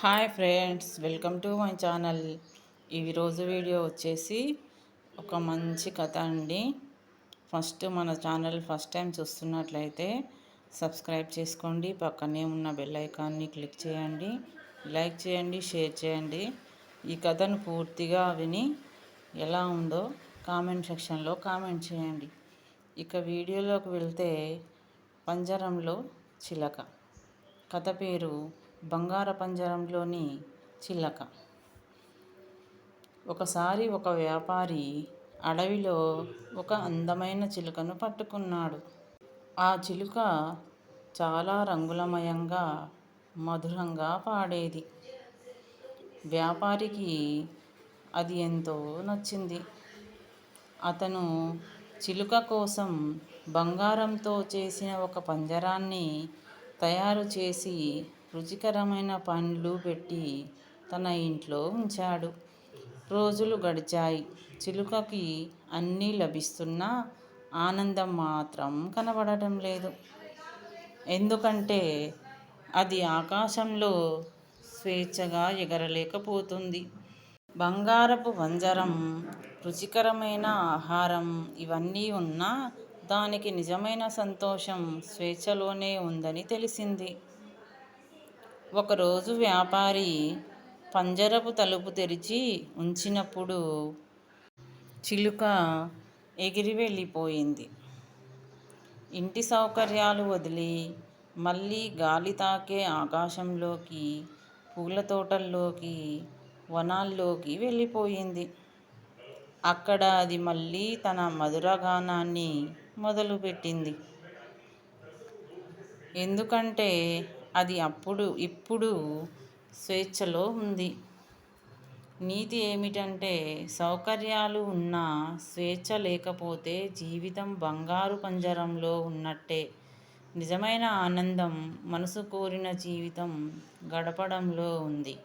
Hi friends welcome to my channel. ఈరోజు video వచ్చేసి ఒక మంచి కథ అండి. ఫస్ట్ మన ఛానల్ ఫస్ట్ టైం చూస్తున్నట్లయితే సబ్స్క్రైబ్ చేసుకోండి. పక్కనే ఉన్న బెల్ ఐకాన్ని క్లిక్ చేయండి. లైక్ చేయండి షేర్ చేయండి. ఈ కథను పూర్తిగా విని ఎలా ఉందో కామెంట్ సెక్షన్లో కామెంట్ చేయండి. ఇక వీడియోలోకి వెళ్తే పంజరంలో చిలక. కథ పేరు బంగార పంజరంలోని చిల్లక ఒకసారి ఒక వ్యాపారి అడవిలో ఒక అందమైన చిలుకను పట్టుకున్నాడు. ఆ చిలుక చాలా రంగులమయంగా మధురంగా పాడేది. వ్యాపారికి అది ఎంతో నచ్చింది. అతను చిలుక కోసం బంగారంతో చేసిన ఒక పంజరాన్ని తయారు చేసి రుచికరమైన పండ్లు పెట్టి తన ఇంట్లో ఉంచాడు. రోజులు గడిచాయి. చిలుకకి అన్నీ లభిస్తున్నా ఆనందం మాత్రం కనబడటం లేదు. ఎందుకంటే అది ఆకాశంలో స్వేచ్ఛగా ఎగరలేకపోతుంది. బంగారపు వంజరం రుచికరమైన ఆహారం ఇవన్నీ ఉన్నా దానికి నిజమైన సంతోషం స్వేచ్ఛలోనే ఉందని తెలిసింది. ఒకరోజు వ్యాపారి పంజరపు తలుపు తెరిచి ఉంచినప్పుడు చిలుక ఎగిరి వెళ్ళిపోయింది. ఇంటి సౌకర్యాలు వదిలి మళ్ళీ గాలి తాకే ఆకాశంలోకి పూల తోటల్లోకి వనాల్లోకి వెళ్ళిపోయింది. అక్కడ అది మళ్ళీ తన మధురగానాన్ని మొదలుపెట్టింది. ఎందుకంటే అది అప్పుడు ఇప్పుడు స్వేచ్ఛలో ఉంది. నీతి ఏమిటంటే సౌకర్యాలు ఉన్నా స్వేచ్ఛ లేకపోతే జీవితం బంగారు పంజరంలో ఉన్నట్టే. నిజమైన ఆనందం మనసు కోరిన జీవితం గడపడంలో ఉంది.